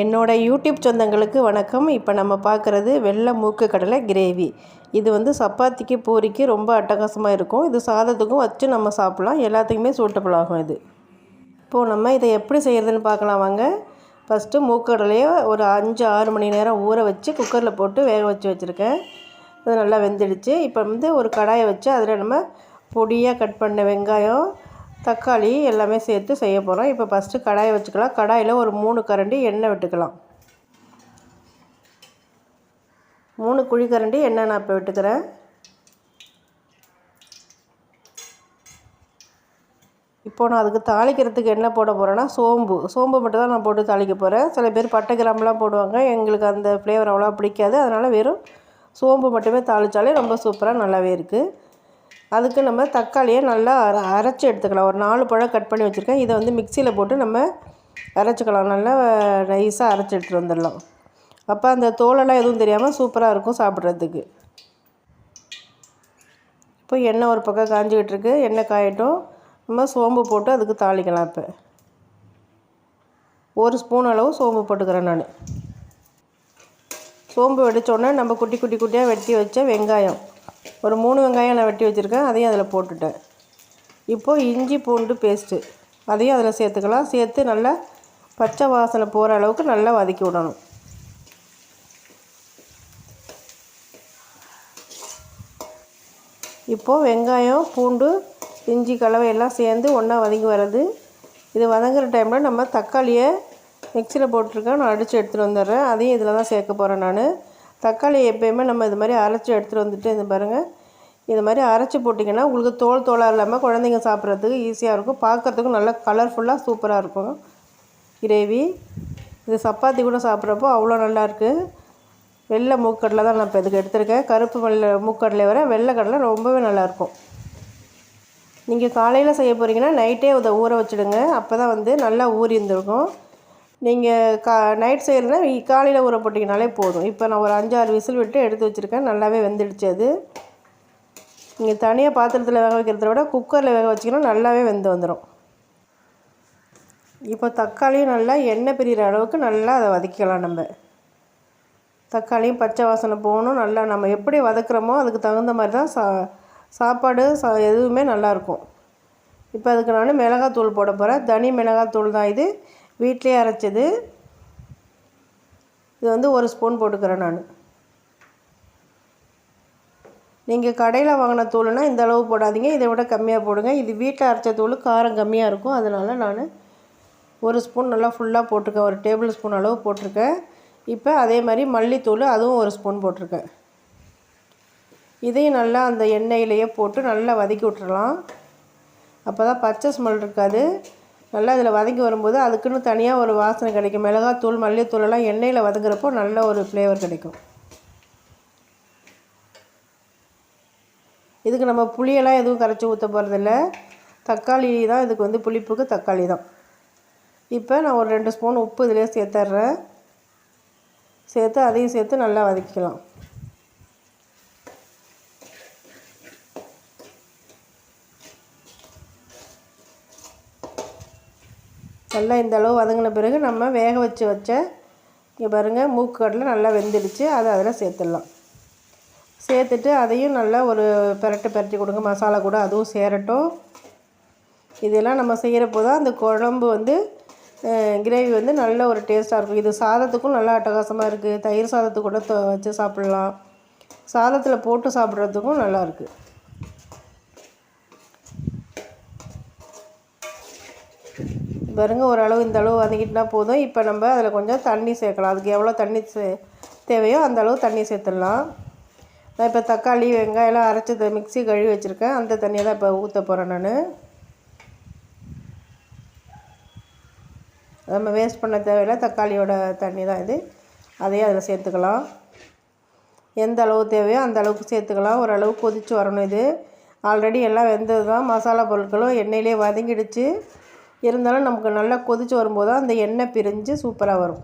என்னோடய யூடியூப் சொந்தங்களுக்கு வணக்கம். இப்போ நம்ம பார்க்குறது வெள்ளை மூக்கு கடலை கிரேவி. இது வந்து சப்பாத்திக்கு பூரிக்கு ரொம்ப அட்டகாசமாக இருக்கும். இது சாதத்துக்கும் வச்சு நம்ம சாப்பிட்லாம். எல்லாத்துக்குமே சூட்டபிள் ஆகும் இது. இப்போது நம்ம இதை எப்படி செய்கிறதுன்னு பார்க்கலாம் வாங்க. ஃபஸ்ட்டு மூக்கடலையை ஒரு அஞ்சு ஆறு மணி நேரம் ஊற வச்சு குக்கரில் போட்டு வேக வச்சு வச்சுருக்கேன். அது நல்லா வெந்துடுச்சு. இப்போ வந்து ஒரு கடாயை வச்சு அதில் நம்ம பொடியாக கட் பண்ண வெங்காயம் தக்காளி எல்லாமே சேர்த்து செய்ய போகிறோம் இப்போ ஃபஸ்ட்டு கடாயை வச்சுக்கலாம். கடாயில் ஒரு மூணு கரண்டி எண்ணெய் விட்டுக்கலாம். மூணு குழி கரண்டி எண்ணெய் நான் இப்போ விட்டுக்கிறேன். இப்போ நான் அதுக்கு தாளிக்கிறதுக்கு என்ன போட போகிறேன்னா சோம்பு. சோம்பு மட்டும் தான் நான் போட்டு தாளிக்க போகிறேன் சில பேர் பட்டை கிராம்பெலாம் போடுவாங்க. எங்களுக்கு அந்த ஃப்ளேவர் அவ்வளோ பிடிக்காது. அதனால் வெறும் சோம்பு மட்டுமே தாளித்தாலே ரொம்ப சூப்பராக நல்லாவே இருக்குது அதுக்கு நம்ம தக்காளியை நல்லா அர அரைச்சி எடுத்துக்கலாம். ஒரு நாலு பழம் கட் பண்ணி வச்சுருக்கேன். இதை வந்து மிக்சியில் போட்டு நம்ம அரைச்சிக்கலாம். நல்லா நைஸாக அரைச்சி எடுத்துகிட்டு வந்துடலாம். அப்போ அந்த தோலெல்லாம் எதுவும் தெரியாமல் சூப்பராக இருக்கும் சாப்பிட்றதுக்கு. இப்போ எண்ணெய் ஒரு பக்கம் காஞ்சிக்கிட்டு இருக்கு. எண்ணெய் காயட்டும். நம்ம சோம்பு போட்டு அதுக்கு தாளிக்கலாம் இப்போ. ஒரு ஸ்பூன் அளவு சோம்பு போட்டுக்கிறேன் நான். சோம்பு வெடித்தோடனே நம்ம குட்டி குட்டி குட்டியாக வெட்டி வச்ச வெங்காயம். ஒரு மூணு வெங்காயம் நான் வெட்டி வச்சுருக்கேன் அதையும் அதில் போட்டுட்டேன். இப்போது இஞ்சி பூண்டு பேஸ்ட்டு. அதையும் அதில் சேர்த்துக்கலாம். சேர்த்து நல்லா பச்சை வாசனை போகிற அளவுக்கு நல்லா வதக்கி விடணும். இப்போது வெங்காயம் பூண்டு இஞ்சி கலவை எல்லாம் சேர்ந்து ஒன்றா வதங்கி வர்றது. இது வதங்குற டைமில் நம்ம தக்காளியை மிக்சியில் போட்டிருக்கேன். நான் அடித்து எடுத்துகிட்டு வந்துடுறேன். அதையும் இதில் தான் சேர்க்க போகிறேன் நான். தக்காளி எப்பயுமே நம்ம இது மாதிரி அரைச்சி எடுத்துகிட்டு வந்துட்டு இந்த பாருங்கள் இது மாதிரி அரைச்சி போட்டிங்கன்னா உங்களுக்கு தோல் தோலாக இல்லாமல் குழந்தைங்க சாப்பிட்றதுக்கு ஈஸியாக இருக்கும். பார்க்குறதுக்கும் நல்லா கலர்ஃபுல்லாக சூப்பராக இருக்கும். கிரேவி. இது சப்பாத்தி கூட சாப்பிட்றப்போ அவ்வளோ நல்லாயிருக்கு வெள்ளை மூக்கடலை தான் நான் இப்போ இதுக்கு எடுத்திருக்கேன். கருப்பு வெள்ளை மூக்கடலை வர வெள்ளை கடலை ரொம்பவே நல்லாயிருக்கும் நீங்கள் காலையில் செய்ய போகிறீங்கன்னா நைட்டே இதை ஊற வச்சுடுங்க. அப்போ தான் வந்து நல்லா ஊறி இருந்திருக்கும் நீங்கள் கா நைட் செய்கிறதுனா காலையில் ஊற போட்டிங்கனாலே போதும். இப்போ நான் ஒரு அஞ்சாறு விசில் விட்டு எடுத்து வச்சுருக்கேன். நல்லாவே வெந்துடுச்சு அது. நீங்கள் தனியாக பாத்திரத்தில் வேக வைக்கிறத விட குக்கரில் வேக வச்சிங்கன்னா நல்லாவே வெந்து வந்துடும் இப்போ தக்காளியும் நல்லா எண்ணெய் பிரிகிற அளவுக்கு நல்லா அதை வதக்கிக்கலாம் நம்ம. தக்காளியும் பச்சை வாசனை போகணும். நல்லா நம்ம எப்படி வதக்குறோமோ அதுக்கு தகுந்த மாதிரி தான் சா சாப்பாடு சா எதுவுமே நல்லாயிருக்கும் இப்போ அதுக்கு நான் மிளகாத்தூள் போட போகிறேன் தனி மிளகாத்தூள் தான் இது. வீட்டிலே அரைச்சது. இது வந்து ஒரு ஸ்பூன் போட்டுக்கிறேன் நான். நீங்கள் கடையில் வாங்கின தூள்னா இந்த அளவு போடாதீங்க. இதை விட கம்மியாக போடுங்க. இது வீட்டில் அரைச்ச தூள் காரம் கம்மியாக இருக்கும். அதனால் நான் ஒரு ஸ்பூன் நல்லா ஃபுல்லாக போட்டிருக்கேன். ஒரு டேபிள் ஸ்பூன் அளவு போட்டிருக்கேன். இப்போ அதே மாதிரி மல்லித்தூள் அதுவும் ஒரு ஸ்பூன் போட்டிருக்கேன். இதையும் நல்லா அந்த எண்ணெயிலையே போட்டு நல்லா வதக்கி விட்டுறலாம். அப்போ தான் பச்சை ஸ்மெல் இருக்காது. நல்லா இதில் வதங்கி வரும்போது அதுக்குன்னு தனியாக ஒரு வாசனை கிடைக்கும். மிளகாத்தூள் மல்லித்தூளெல்லாம் எண்ணெயில் வதங்குறப்போ நல்ல ஒரு ஃப்ளேவர் கிடைக்கும். இதுக்கு நம்ம புளியெல்லாம் எதுவும் கரைச்சி ஊற்ற போகிறதில்ல தக்காளி தான் இதுக்கு வந்து புளிப்புக்கு தக்காளி தான். இப்போ நான் ஒரு ரெண்டு ஸ்பூன் உப்பு இதிலே சேர்த்துட்றேன். சேர்த்து அதையும் சேர்த்து நல்லா வதக்கிக்கலாம். நல்லா இந்த அளவு வதங்கின பிறகு நம்ம வேக வச்சு வச்ச இங்கே பாருங்கள் மூக்கு கடலை நல்லா வெந்துடுச்சு. அதை அதில் சேர்த்துடலாம். சேர்த்துட்டு அதையும் நல்லா ஒரு பெரட்டு பெரட்டி கொடுங்க. மசாலா கூட அதுவும் சேரட்டும். இதெல்லாம் நம்ம செய்கிறப்போ தான் அந்த குழம்பு வந்து கிரேவி வந்து நல்ல ஒரு டேஸ்ட்டாக இருக்கும். இது சாதத்துக்கும் நல்லா அட்டகாசமாக இருக்குது தயிர் சாதத்துக்கு கூட வச்சு சாப்பிட்லாம். சாதத்தில் போட்டு சாப்பிட்றதுக்கும் நல்லாயிருக்கு பாருங்க ஓரளவு இந்த அளவு வதக்கிட்டுனா போதும். இப்போ நம்ம அதில் கொஞ்சம் தண்ணி சேர்க்கலாம். அதுக்கு எவ்வளோ தண்ணி சே தேவையோ அந்த அளவு தண்ணி சேர்த்துடலாம். நான் இப்போ தக்காளி வெங்காயம்லாம் அரைச்சி மிக்சி கழுவி வச்சுருக்கேன். அந்த தண்ணியை தான் இப்போ ஊற்ற போகிறேன் நான். நம்ம வேஸ்ட் பண்ண தேவையில்லை. தக்காளியோட தண்ணி தான் இது. அதையும் அதில் சேர்த்துக்கலாம். எந்த அளவு தேவையோ அந்த அளவுக்கு சேர்த்துக்கலாம். ஓரளவு கொதித்து வரணும் இது. ஆல்ரெடி எல்லாம் வெந்தது தான் மசாலா பொருட்களும் எண்ணெயிலே வதங்கிடுச்சு. இருந்தாலும் நமக்கு நல்லா கொதித்து வரும்போது தான் அந்த எண்ணெய் பிரிஞ்சு சூப்பராக வரும்.